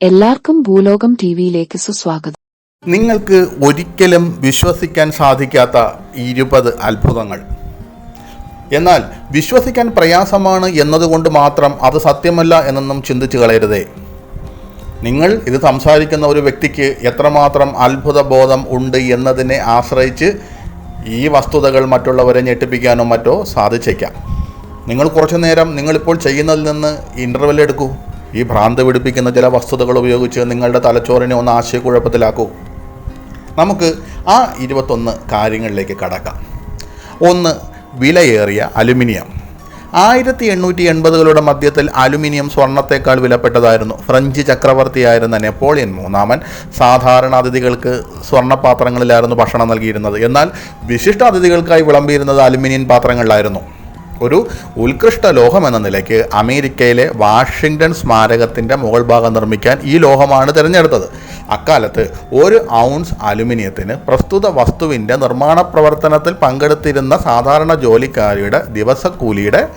എല്ലാവർക്കും ഭൂലോകം ടിവിയിലേക്ക് സുസ്വാഗതം. നിങ്ങൾക്ക് ഒരിക്കലും വിശ്വസിക്കാൻ സാധിക്കാത്ത ഇരുപത് അത്ഭുതങ്ങൾ. എന്നാൽ വിശ്വസിക്കാൻ പ്രയാസമാണ് എന്നതുകൊണ്ട് മാത്രം അത് സത്യമല്ല എന്നൊന്നും ചിന്തിച്ചു കളയരുതേ. നിങ്ങൾ ഇത് സംസാരിക്കുന്ന ഒരു വ്യക്തിക്ക് എത്രമാത്രം അത്ഭുത ബോധം ഉണ്ട് എന്നതിനെ ആശ്രയിച്ച് ഈ വസ്തുതകൾ മറ്റുള്ളവരെ ഞെട്ടിപ്പിക്കാനോ മറ്റോ സാധിച്ചേക്കാം. നിങ്ങൾ കുറച്ചു നേരം നിങ്ങളിപ്പോൾ ചെയ്യുന്നതിൽ നിന്ന് ഇന്റർവെൽ എടുക്കൂ. ഈ ഭ്രാന്ത് പിടിപ്പിക്കുന്ന ചില വസ്തുതകൾ ഉപയോഗിച്ച് നിങ്ങളുടെ തലച്ചോറിനെ ഒന്ന് ആശയക്കുഴപ്പത്തിലാക്കൂ. നമുക്ക് ആ ഇരുപത്തൊന്ന് കാര്യങ്ങളിലേക്ക് കടക്കാം. ഒന്ന് വിലയേറിയ അലുമിനിയം. ആയിരത്തി എണ്ണൂറ്റി എൺപതുകളുടെ മധ്യത്തിൽ അലുമിനിയം സ്വർണത്തേക്കാൾ വിലപ്പെട്ടതായിരുന്നു. ഫ്രഞ്ച് ചക്രവർത്തിയായിരുന്ന നെപ്പോളിയൻ മൂന്നാമൻ സാധാരണ അതിഥികൾക്ക് സ്വർണപാത്രങ്ങളിലായിരുന്നു ഭക്ഷണം നൽകിയിരുന്നത്. എന്നാൽ വിശിഷ്ട അതിഥികൾക്കായി വിളമ്പിയിരുന്നത് അലുമിനിയം പാത്രങ്ങളിലായിരുന്നു. ഒരു ഉത്കൃഷ്ട ലോഹം എന്ന നിലയ്ക്ക് അമേരിക്കയിലെ വാഷിങ്ടൺ സ്മാരകത്തിന്റെ മുകൾ ഭാഗം നിർമ്മിക്കാൻ ഈ ലോഹമാണ് തിരഞ്ഞെടുത്തത്. അക്കാലത്ത് ഒരു ഔൺസ് അലുമിനിയത്തിന് പ്രസ്തുത വസ്തുവിന്റെ നിർമ്മാണ പ്രവർത്തനത്തിൽ പങ്കെടുത്തിരുന്ന സാധാരണ ജോലിക്കാരിയുടെ ദിവസക്കൂലിയുടെ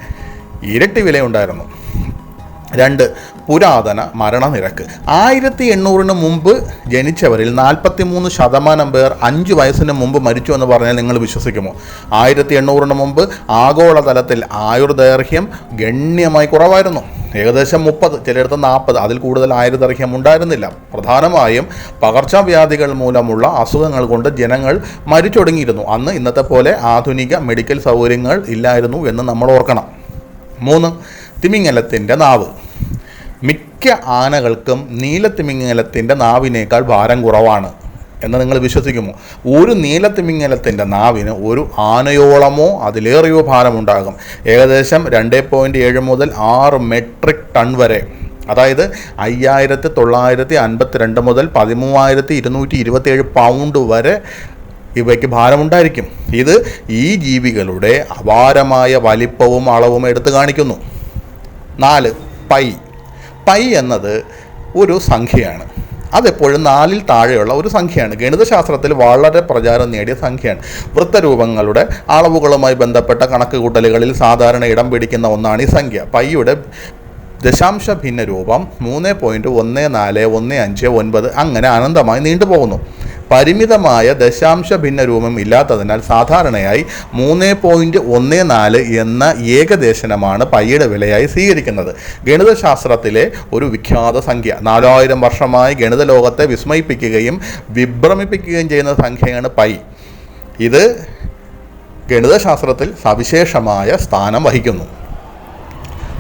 ഇരട്ടി വിലയുണ്ടായിരുന്നു. രണ്ട് പുരാതന മരണനിരക്ക്. ആയിരത്തി എണ്ണൂറിന് മുമ്പ് ജനിച്ചവരിൽ നാൽപ്പത്തി മൂന്ന് ശതമാനം പേർ അഞ്ച് വയസ്സിന് മുമ്പ് മരിച്ചു എന്ന് പറഞ്ഞാൽ നിങ്ങൾ വിശ്വസിക്കുമോ? ആയിരത്തി എണ്ണൂറിന് മുമ്പ് ആഗോളതലത്തിൽ ആയുർദൈർഘ്യം ഗണ്യമായി കുറവായിരുന്നു. ഏകദേശം മുപ്പത് ചിലയിടത്ത് നാൽപ്പത്. അതിൽ കൂടുതൽ ആയുർദൈർഘ്യം ഉണ്ടായിരുന്നില്ല. പ്രധാനമായും പകർച്ചവ്യാധികൾ മൂലമുള്ള അസുഖങ്ങൾ കൊണ്ട് ജനങ്ങൾ മരിച്ചൊടുങ്ങിയിരുന്നു അന്ന് ഇന്നത്തെ പോലെ ആധുനിക മെഡിക്കൽ സൗകര്യങ്ങൾ ഇല്ലായിരുന്നു എന്ന് നമ്മൾ ഓർക്കണം. മൂന്ന് തിമിംഗലത്തിന്റെ നാവ്. മിക്ക ആനകൾക്കും നീലത്തിമിംഗലത്തിന്റെ നാവിനേക്കാൾ ഭാരം കുറവാണ്. എന്ന് നിങ്ങൾ വിശ്വസിക്കുമോ? ഒരു നീലത്തിമിംഗലത്തിന്റെ നാവിന് ഒരു ആനയോളമോ അതിലേറെയോ ഭാരമുണ്ടാകും. ഏകദേശം രണ്ട് പോയിന്റ് ഏഴ് മുതൽ ആറ് മെട്രിക് ടൺ വരെ. അതായത് അയ്യായിരത്തി തൊള്ളായിരത്തി അൻപത്തിരണ്ട് മുതൽ പതിമൂവായിരത്തി ഇരുന്നൂറ്റി ഇരുപത്തിയേഴ് പൗണ്ട് വരെ ഇവയ്ക്ക് ഭാരമുണ്ടായിരിക്കും. ഇത് ഈ ജീവികളുടെ അപാരമായ വലിപ്പവും അളവും എടുത്തു കാണിക്കുന്നു. നാല് പൈ. പൈ എന്നത് ഒരു സംഖ്യയാണ്. അതെപ്പോഴും നാലിൽ താഴെയുള്ള ഒരു സംഖ്യയാണ്. ഗണിതശാസ്ത്രത്തിൽ വളരെ പ്രചാരം നേടിയ സംഖ്യയാണ്. വൃത്തരൂപങ്ങളുടെ അളവുകളുമായി ബന്ധപ്പെട്ട കണക്കുകൂട്ടലുകളിൽ സാധാരണ ഇടം പിടിക്കുന്ന ഒന്നാണ് ഈ സംഖ്യ. പൈയുടെ ദശാംശ ഭിന്ന രൂപം മൂന്ന് പോയിന്റ് ഒന്ന് നാല് ഒന്ന് അഞ്ച് ഒൻപത് അങ്ങനെ അനന്തമായി നീണ്ടുപോകുന്നു. പരിമിതമായ ദശാംശ ഭിന്ന രൂപം ഇല്ലാത്തതിനാൽ സാധാരണയായി മൂന്ന് പോയിന്റ് ഒന്ന് നാല് എന്ന ഏകദേശനമാണ് പയ്യുടെ വിലയായി സ്വീകരിക്കുന്നത്. ഗണിതശാസ്ത്രത്തിലെ ഒരു വിഖ്യാത സംഖ്യ. നാലായിരം വർഷമായി ഗണിത ലോകത്തെ വിസ്മയിപ്പിക്കുകയും വിഭ്രമിപ്പിക്കുകയും ചെയ്യുന്ന സംഖ്യയാണ് പൈ. ഇത് ഗണിതശാസ്ത്രത്തിൽ സവിശേഷമായ സ്ഥാനം വഹിക്കുന്നു.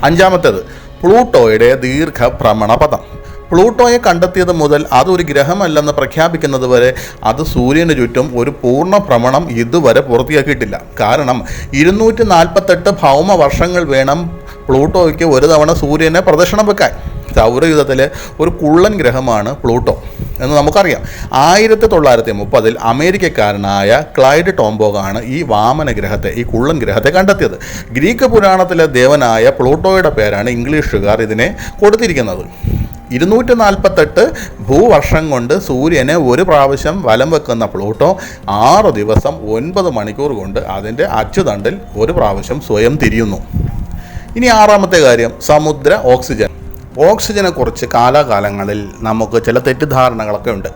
അഞ്ചാമത്തേത്. പ്ലൂട്ടോയുടെ ദീർഘഭ്രമണപഥം പ്ലൂട്ടോയെ കണ്ടെത്തിയത് മുതൽ അതൊരു ഗ്രഹമല്ലെന്ന് പ്രഖ്യാപിക്കുന്നത് വരെ അത് സൂര്യന് ചുറ്റും ഒരു പൂർണ ഭ്രമണം ഇതുവരെ പൂർത്തിയാക്കിയിട്ടില്ല. കാരണം ഇരുന്നൂറ്റി നാൽപ്പത്തെട്ട് ഭൗമ വർഷങ്ങൾ വേണം പ്ലൂട്ടോയ്ക്ക് ഒരു തവണ സൂര്യനെ പ്രദക്ഷിണം വെക്കാൻ. സൗരയുധത്തിലെ ഒരു കുള്ളൻ ഗ്രഹമാണ് പ്ലൂട്ടോ എന്ന് നമുക്കറിയാം. ആയിരത്തി തൊള്ളായിരത്തി മുപ്പതിൽ അമേരിക്കക്കാരനായ ക്ലൈഡ് ടോംബോഗാണ് ഈ വാമന ഗ്രഹത്തെ ഈ കുള്ളൻ ഗ്രഹത്തെ കണ്ടെത്തിയത്. ഗ്രീക്ക് പുരാണത്തിലെ ദേവനായ പ്ലൂട്ടോയുടെ പേരാണ് ഇംഗ്ലീഷുകാർ ഇതിനെ കൊടുത്തിരിക്കുന്നത്. ഇരുന്നൂറ്റി നാൽപ്പത്തെട്ട് ഭൂവർഷം കൊണ്ട് സൂര്യനെ ഒരു പ്രാവശ്യം വലം വെക്കുന്ന പ്ലൂട്ടോ ആറ് ദിവസം ഒൻപത് മണിക്കൂർ കൊണ്ട് അതിന്റെ അച്ചുതണ്ടിൽ ഒരു പ്രാവശ്യം സ്വയം തിരിയുന്നു. ഇനി ആറാമത്തെ കാര്യം സമുദ്ര ഓക്സിജൻ. ഓക്സിജനെ കുറിച്ച് കാലാകാലങ്ങളിൽ നമുക്ക് ചില തെറ്റിദ്ധാരണകളൊക്കെ ഉണ്ട്.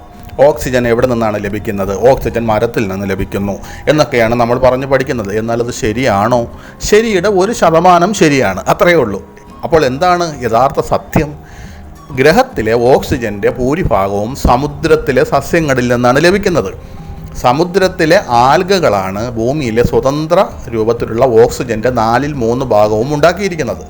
ഓക്സിജൻ എവിടെ നിന്നാണ് ലഭിക്കുന്നത്? ഓക്സിജൻ മരത്തിൽ നിന്ന് ലഭിക്കുന്നു എന്നൊക്കെയാണ് നമ്മൾ പറഞ്ഞു പഠിക്കുന്നത്. എന്നാൽ അത് ശരിയാണോ? ശരിയുടെ ഒരു ശതമാനം ശരിയാണ് അത്രയേ ഉള്ളൂ. അപ്പോൾ എന്താണ് യഥാർത്ഥ സത്യം? ഗ്രഹത്തിലെ ഓക്സിജന്റെ ഭൂരിഭാഗവും സമുദ്രത്തിലെ സസ്യങ്ങളിൽ നിന്നാണ് ലഭിക്കുന്നത്. സമുദ്രത്തിലെ ആൽഗകളാണ് ഭൂമിയിലെ സ്വതന്ത്ര രൂപത്തിലുള്ള ഓക്സിജന്റെ നാലിൽ മൂന്ന് ഭാഗവും ഉണ്ടാക്കിയിരിക്കുന്നത്.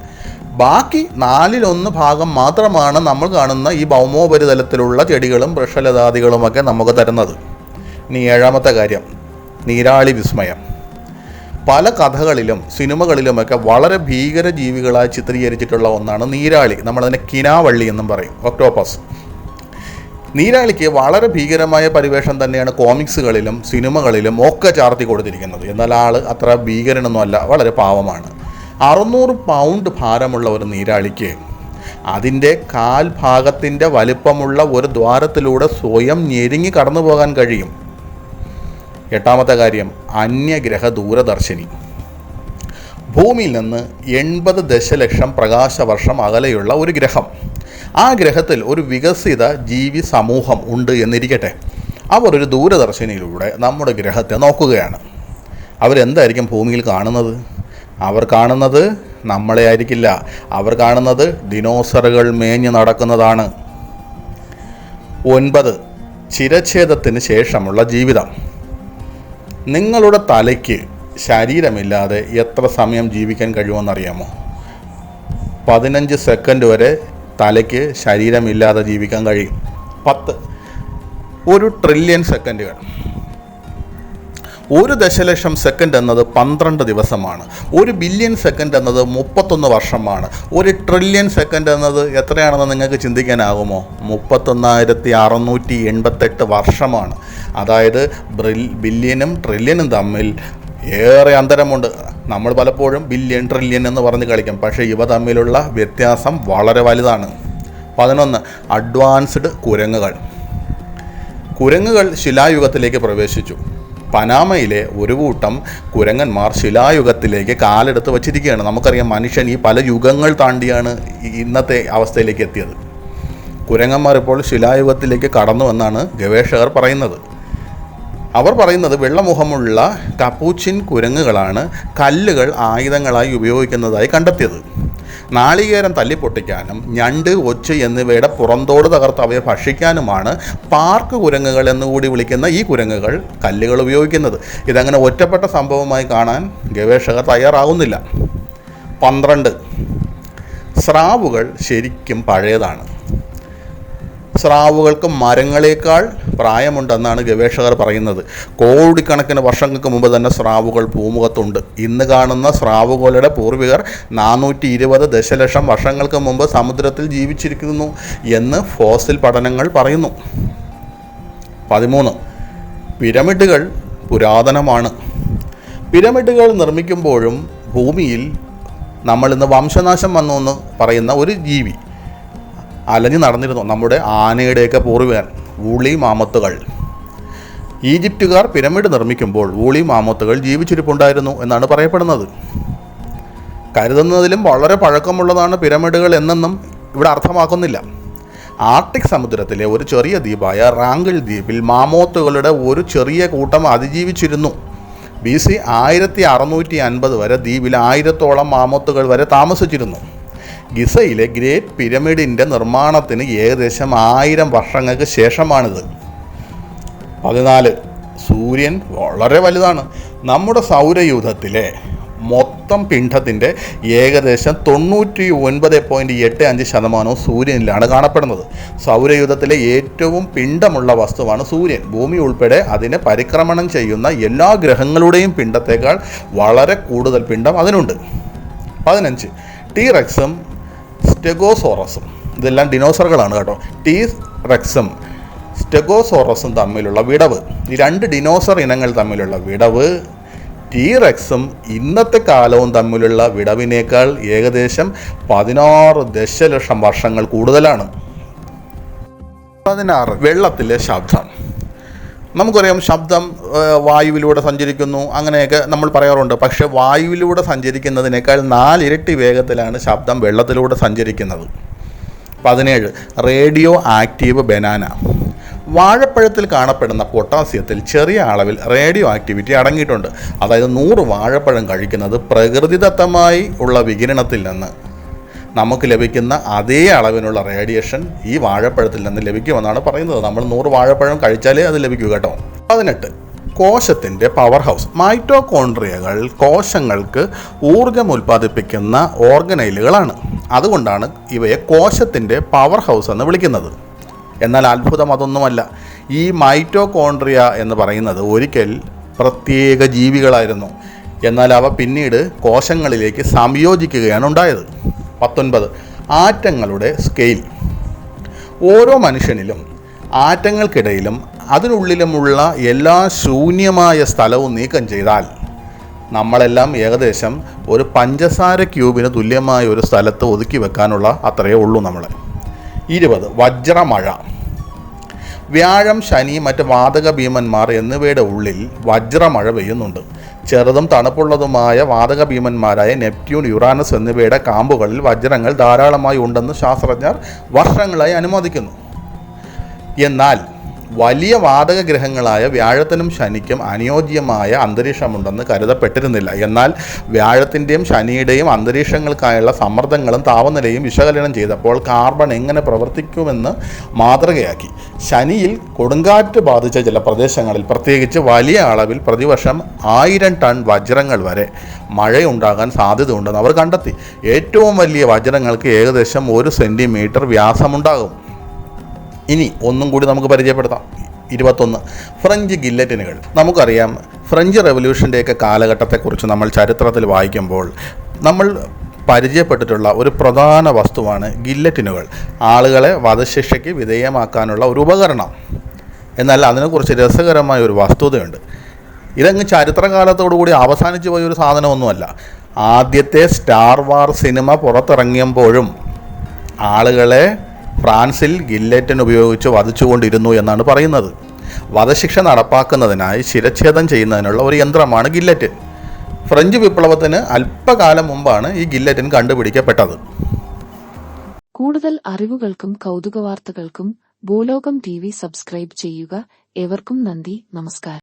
ബാക്കി നാലിലൊന്ന് ഭാഗം മാത്രമാണ് നമ്മൾ കാണുന്ന ഈ ഭൗമോപരിതലത്തിലുള്ള ചെടികളും വൃക്ഷലതാദികളുമൊക്കെ നമുക്ക് തരുന്നത്. ഇനി ഏഴാമത്തെ കാര്യം. നീരാളി വിസ്മയം. പല കഥകളിലും സിനിമകളിലുമൊക്കെ വളരെ ഭീകര ജീവികളായി ചിത്രീകരിച്ചിട്ടുള്ള ഒന്നാണ് നീരാളി. നമ്മളതിനെ കിനാവള്ളി എന്നും പറയും. ഒക്ടോപ്പസ്. നീരാളിക്ക് വളരെ ഭീകരമായ പരിവേഷം തന്നെയാണ് കോമിക്സുകളിലും സിനിമകളിലും ഒക്കെ ചാർത്തി കൊടുത്തിരിക്കുന്നത്. എന്നാൽ ആൾ അത്ര ഭീകരനൊന്നുമല്ല വളരെ പാവമാണ്. അറുന്നൂറ് പൗണ്ട് ഭാരമുള്ള ഒരു നീരാളിക്ക് അതിന്റെ കാൽ ഭാഗത്തിന്റെ വലിപ്പമുള്ള ഒരു ദ്വാരത്തിലൂടെ സ്വയം ഞെരുങ്ങി കടന്നു പോകാൻ കഴിയും. എട്ടാമത്തെ കാര്യം അന്യഗ്രഹ ദൂരദർശിനി. ഭൂമിയിൽ നിന്ന് എൺപത് ദശലക്ഷം പ്രകാശവർഷം അകലെയുള്ള ഒരു ഗ്രഹം. ആ ഗ്രഹത്തിൽ ഒരു വികസിത ജീവി സമൂഹം ഉണ്ട് എന്നിരിക്കട്ടെ. അവർ ഒരു ദൂരദർശിനിയിലൂടെ നമ്മുടെ ഗ്രഹത്തെ നോക്കുകയാണ്. അവരെന്തായിരിക്കും ഭൂമിയിൽ കാണുന്നത്? അവർ കാണുന്നത് നമ്മളെ ആയിരിക്കില്ല അവർ കാണുന്നത് ദിനോസറുകൾ മേഞ്ഞു നടക്കുന്നതാണ്. ഒൻപത് ചിരച്ഛേദത്തിന് ശേഷമുള്ള ജീവിതം. നിങ്ങളുടെ തലയ്ക്ക് ശരീരമില്ലാതെ എത്ര സമയം ജീവിക്കാൻ കഴിയുമെന്നറിയാമോ? പതിനഞ്ച് സെക്കൻഡ് വരെ തലയ്ക്ക് ശരീരമില്ലാതെ ജീവിക്കാൻ കഴിയും. പത്ത് ഒരു ട്രില്യൺ സെക്കൻഡുകൾ ഒരു ദശലക്ഷം സെക്കൻഡ് എന്നത് പന്ത്രണ്ട് ദിവസമാണ്. ഒരു ബില്യൺ സെക്കൻഡ് എന്നത് മുപ്പത്തൊന്ന് വർഷമാണ്. ഒരു ട്രില്യൺ സെക്കൻഡ് എന്നത് എത്രയാണെന്ന് നിങ്ങൾക്ക് ചിന്തിക്കാനാകുമോ? മുപ്പത്തൊന്നായിരത്തി അറുന്നൂറ്റി എൺപത്തെട്ട് വർഷമാണ് അതായത് ബില്യനും ട്രില്യനും തമ്മിൽ ഏറെ അന്തരമുണ്ട്. നമ്മൾ പലപ്പോഴും ബില്യൺ ട്രില്യൺ എന്ന് പറഞ്ഞ് കളിക്കും. പക്ഷേ ഇവ തമ്മിലുള്ള വ്യത്യാസം വളരെ വലുതാണ്. പതിനൊന്ന് അഡ്വാൻസ്ഡ് കുരങ്ങുകൾ. കുരങ്ങുകൾ ശിലായുഗത്തിലേക്ക് പ്രവേശിച്ചു. പനാമയിലെ ഒരു കൂട്ടം കുരങ്ങന്മാർ ശിലായുഗത്തിലേക്ക് കാലെടുത്ത് വച്ചിരിക്കുകയാണ്. നമുക്കറിയാം മനുഷ്യൻ ഈ പല യുഗങ്ങൾ താണ്ടിയാണ് ഇന്നത്തെ അവസ്ഥയിലേക്ക് എത്തിയത്. കുരങ്ങന്മാർ ഇപ്പോൾ ശിലായുഗത്തിലേക്ക് കടന്നു എന്നാണ് ഗവേഷകർ പറയുന്നത്. അവർ പറയുന്നത് വെള്ളമുഖമുള്ള കപ്പൂച്ചിൻ കുരങ്ങുകളാണ് കല്ലുകൾ ആയുധങ്ങളായി ഉപയോഗിക്കുന്നതായി കണ്ടെത്തിയത്. നാളികേരം തല്ലിപ്പൊട്ടിക്കാനും ഞണ്ട് ഒച്ച് എന്നിവയുടെ പുറന്തോട് തകർത്ത് അവയെ ഭക്ഷിക്കാനുമാണ് പാർക്ക് കുരങ്ങുകൾ എന്നുകൂടി വിളിക്കുന്ന ഈ കുരങ്ങുകൾ കല്ലുകൾ ഉപയോഗിക്കുന്നത്. ഇതങ്ങനെ ഒറ്റപ്പെട്ട സംഭവമായി കാണാൻ ഗവേഷകർ തയ്യാറാവുന്നില്ല. പന്ത്രണ്ട്. സ്രാവുകൾ ശരിക്കും പഴയതാണ്. സ്രാവുകൾക്ക് മരങ്ങളേക്കാൾ പ്രായമുണ്ടെന്നാണ് ഗവേഷകർ പറയുന്നത്. കോടിക്കണക്കിന് വർഷങ്ങൾക്ക് മുമ്പ് തന്നെ സ്രാവുകൾ ഭൂമുഖത്തുണ്ട് ഇന്ന് കാണുന്ന സ്രാവുകളുടെ പൂർവികർ നാനൂറ്റി ഇരുപത് ദശലക്ഷം വർഷങ്ങൾക്ക് മുമ്പ് സമുദ്രത്തിൽ ജീവിച്ചിരിക്കുന്നു എന്ന് ഫോസിൽ പഠനങ്ങൾ പറയുന്നു. പതിമൂന്ന്. പിരമിഡുകൾ പുരാതനമാണ്. പിരമിഡുകൾ നിർമ്മിക്കുമ്പോഴും ഭൂമിയിൽ നമ്മൾ ഇന്ന് വംശനാശം വന്നു എന്ന് പറയുന്ന ഒരു ജീവി. അലഞ്ഞു നടന്നിരുന്നു നമ്മുടെ ആനയുടെയൊക്കെ പൂർവികൻ വൂളി മാമത്തുകൾ. ഈജിപ്തുകാർ പിരമിഡ് നിർമ്മിക്കുമ്പോൾ വൂളി മാമത്തുകൾ ജീവിച്ചിരിപ്പുണ്ടായിരുന്നു എന്നാണ് പറയപ്പെടുന്നത്. കരുതുന്നതിലും വളരെ പഴക്കമുള്ളതാണ് പിരമിഡുകൾ എന്നൊന്നും ഇവിടെ അർത്ഥമാക്കുന്നില്ല. ആർട്ടിക് സമുദ്രത്തിലെ ഒരു ചെറിയ ദ്വീപായ റാങ്കിൾ ദ്വീപിൽ മാമോത്തുകളുടെ ഒരു ചെറിയ കൂട്ടം അതിജീവിച്ചിരുന്നു. ബി സി ആയിരത്തി അറുന്നൂറ്റി അൻപത് വരെ ദ്വീപിൽ ആയിരത്തോളം മാമോത്തുകൾ വരെ താമസിച്ചിരുന്നു. ഗിസയിലെ ഗ്രേറ്റ് പിരമിഡിന്റെ നിർമ്മാണത്തിന് ഏകദേശം ആയിരം വർഷങ്ങൾക്ക് ശേഷമാണിത്. പതിനാല് സൂര്യൻ വളരെ വലുതാണ്. നമ്മുടെ സൗരയൂഥത്തിലെ മൊത്തം പിണ്ഡത്തിന്റെ ഏകദേശം തൊണ്ണൂറ്റി ഒൻപത് പോയിന്റ് എട്ട് അഞ്ച് ശതമാനവും സൂര്യനിലാണ് കാണപ്പെടുന്നത്. സൗരയൂഥത്തിലെ ഏറ്റവും പിണ്ഡമുള്ള വസ്തുവാണ് സൂര്യൻ. ഭൂമി ഉൾപ്പെടെ അതിനെ പരിക്രമണം ചെയ്യുന്ന എല്ലാ ഗ്രഹങ്ങളുടെയും പിണ്ഡത്തേക്കാൾ വളരെ കൂടുതൽ പിണ്ഡം അതിനുണ്ട്. പതിനഞ്ച് ടീ റെക്സും സ്റ്റെഗോസോറസും. ഇതെല്ലാം ഡിനോസറുകളാണ് കേട്ടോ. ടീ റെക്സും സ്റ്റെഗോസോറസും തമ്മിലുള്ള വിടവ്. ഈ രണ്ട് ഡിനോസർ ഇനങ്ങൾ തമ്മിലുള്ള വിടവ് ടീ റെക്സും ഇന്നത്തെ കാലവും തമ്മിലുള്ള വിടവിനേക്കാൾ ഏകദേശം പതിനാറ് ദശലക്ഷം വർഷങ്ങൾ കൂടുതലാണ്. പതിനാറ്. വെള്ളത്തിലെ ശബ്ദം. നമുക്കറിയാം ശബ്ദം വായുവിലൂടെ സഞ്ചരിക്കുന്നു അങ്ങനെയൊക്കെ നമ്മൾ പറയാറുണ്ട്. പക്ഷേ വായുവിലൂടെ സഞ്ചരിക്കുന്നതിനേക്കാൾ നാലിരട്ടി വേഗത്തിലാണ് ശബ്ദം വെള്ളത്തിലൂടെ സഞ്ചരിക്കുന്നത്. പതിനേഴ് റേഡിയോ ആക്റ്റീവ് ബനാന. വാഴപ്പഴത്തിൽ കാണപ്പെടുന്ന പൊട്ടാസ്യത്തിൽ ചെറിയ അളവിൽ റേഡിയോ ആക്ടിവിറ്റി അടങ്ങിയിട്ടുണ്ട്. അതായത് നൂറ് വാഴപ്പഴം കഴിക്കുന്നത് പ്രകൃതിദത്തമായി ഉള്ള വികിരണത്തിൽ നിന്ന്. നമുക്ക് ലഭിക്കുന്ന അതേ അളവിനുള്ള റേഡിയേഷൻ ഈ വാഴപ്പഴത്തിൽ നിന്ന് ലഭിക്കുമെന്നാണ് പറയുന്നത്. നമ്മൾ നൂറ് വാഴപ്പഴം കഴിച്ചാലേ അത് ലഭിക്കൂ കേട്ടോ. പതിനെട്ട്. കോശത്തിന്റെ പവർ ഹൗസ് മൈറ്റോകോൺട്രിയകൾ കോശങ്ങൾക്ക് ഊർജം ഉൽപ്പാദിപ്പിക്കുന്ന ഓർഗനൈലുകളാണ്. അതുകൊണ്ടാണ് ഇവയെ കോശത്തിന്റെ പവർ ഹൗസ് എന്ന് വിളിക്കുന്നത്. എന്നാൽ അത്ഭുതം അതൊന്നുമല്ല. ഈ മൈറ്റോകോൺട്രിയ എന്ന് പറയുന്നത് ഒരിക്കൽ പ്രത്യേക ജീവികളായിരുന്നു. എന്നാൽ അവ പിന്നീട് കോശങ്ങളിലേക്ക് സംയോജിക്കുകയാണ് ഉണ്ടായത്. പത്തൊൻപത്. ആറ്റങ്ങളുടെ സ്കെയിൽ ഓരോ മനുഷ്യനിലും ആറ്റങ്ങൾക്കിടയിലും അതിനുള്ളിലുമുള്ള എല്ലാ ശൂന്യമായ സ്ഥലവും നീക്കം ചെയ്താൽ നമ്മളെല്ലാം ഏകദേശം ഒരു പഞ്ചസാര ക്യൂബിന് തുല്യമായ ഒരു സ്ഥലത്ത് ഒതുക്കി വെക്കാനുള്ള അത്രയേ ഉള്ളൂ നമ്മൾ ഇരുപത്. വജ്രമഴ. വ്യാഴം ശനി മറ്റ് വാതക ഭീമന്മാർ എന്നിവയുടെ ഉള്ളിൽ വജ്രമഴ പെയ്യുന്നുണ്ട്. ചെറുതും തണുപ്പുള്ളതുമായ വാതക ഭീമന്മാരായ നെപ്റ്റ്യൂൺ യുറാനസ് എന്നിവയുടെ കാമ്പുകളിൽ വജ്രങ്ങൾ ധാരാളമായി ഉണ്ടെന്ന് ശാസ്ത്രജ്ഞർ വർഷങ്ങളായി അനുമോദിക്കുന്നു. എന്നാൽ വലിയ വാതക ഗ്രഹങ്ങളായ വ്യാഴത്തിനും ശനിക്കും അനുയോജ്യമായ അന്തരീക്ഷമുണ്ടെന്ന് കരുതപ്പെട്ടിരുന്നില്ല. എന്നാൽ വ്യാഴത്തിന്റെയും ശനിയുടെയും അന്തരീക്ഷങ്ങൾക്കായുള്ള സമ്മർദ്ദങ്ങളും താപനിലയും വിശകലനം ചെയ്തപ്പോൾ കാർബൺ എങ്ങനെ പ്രവർത്തിക്കുമെന്ന് മാതൃകയാക്കി. ശനിയിൽ കൊടുങ്കാറ്റ് ബാധിച്ച ചില പ്രദേശങ്ങളിൽ പ്രത്യേകിച്ച് വലിയ അളവിൽ പ്രതിവർഷം ആയിരം ടൺ വജ്രങ്ങൾ വരെ മഴയുണ്ടാകാൻ സാധ്യതയുണ്ടെന്ന് അവർ കണ്ടെത്തി. ഏറ്റവും വലിയ വജ്രങ്ങൾക്ക് ഏകദേശം ഒരു സെന്റിമീറ്റർ വ്യാസമുണ്ടാകും. ഇനി ഒന്നും കൂടി നമുക്ക് പരിചയപ്പെടുത്താം. ഇരുപത്തൊന്ന് ഫ്രഞ്ച് ഗില്ലറ്റിനുകൾ. നമുക്കറിയാം ഫ്രഞ്ച് റെവല്യൂഷന്റെയൊക്കെ കാലഘട്ടത്തെക്കുറിച്ച് നമ്മൾ ചരിത്രത്തിൽ വായിക്കുമ്പോൾ നമ്മൾ പരിചയപ്പെട്ടിട്ടുള്ള ഒരു പ്രധാന വസ്തുവാണ് ഗില്ലറ്റിനുകൾ. ആളുകളെ വധശിക്ഷയ്ക്ക് വിധേയമാക്കാനുള്ള ഒരു ഉപകരണം. എന്നാൽ അതിനെക്കുറിച്ച് രസകരമായ ഒരു വസ്തുതയുണ്ട്. ഇതങ്ങ് ചരിത്രകാലത്തോടു കൂടി അവസാനിച്ചു പോയ ഒരു സാധനമൊന്നുമല്ല. ആദ്യത്തെ സ്റ്റാർ വാർ സിനിമ പുറത്തിറങ്ങിയപ്പോഴും ആളുകളെ ഫ്രാൻസിൽ ഗില്ലറ്റിൻ ഉപയോഗിച്ച് വധിച്ചുകൊണ്ടിരുന്നു എന്നാണ് പറയുന്നത്. വധശിക്ഷ നടപ്പാക്കുന്നതിനായി ശിരച്ഛേദം ചെയ്യുന്നതിനുള്ള ഒരു യന്ത്രമാണ് ഗില്ലറ്റിൻ ഫ്രഞ്ച് വിപ്ലവത്തിന് അല്പകാലം മുമ്പാണ് ഈ ഗില്ലറ്റിൻ കണ്ടുപിടിക്കപ്പെട്ടത്. കൂടുതൽ അറിവുകൾക്കും കൗതുക വാർത്തകൾക്കും ഭൂലോകം ടി സബ്സ്ക്രൈബ് ചെയ്യുക. ഏവർക്കും നന്ദി. നമസ്കാരം.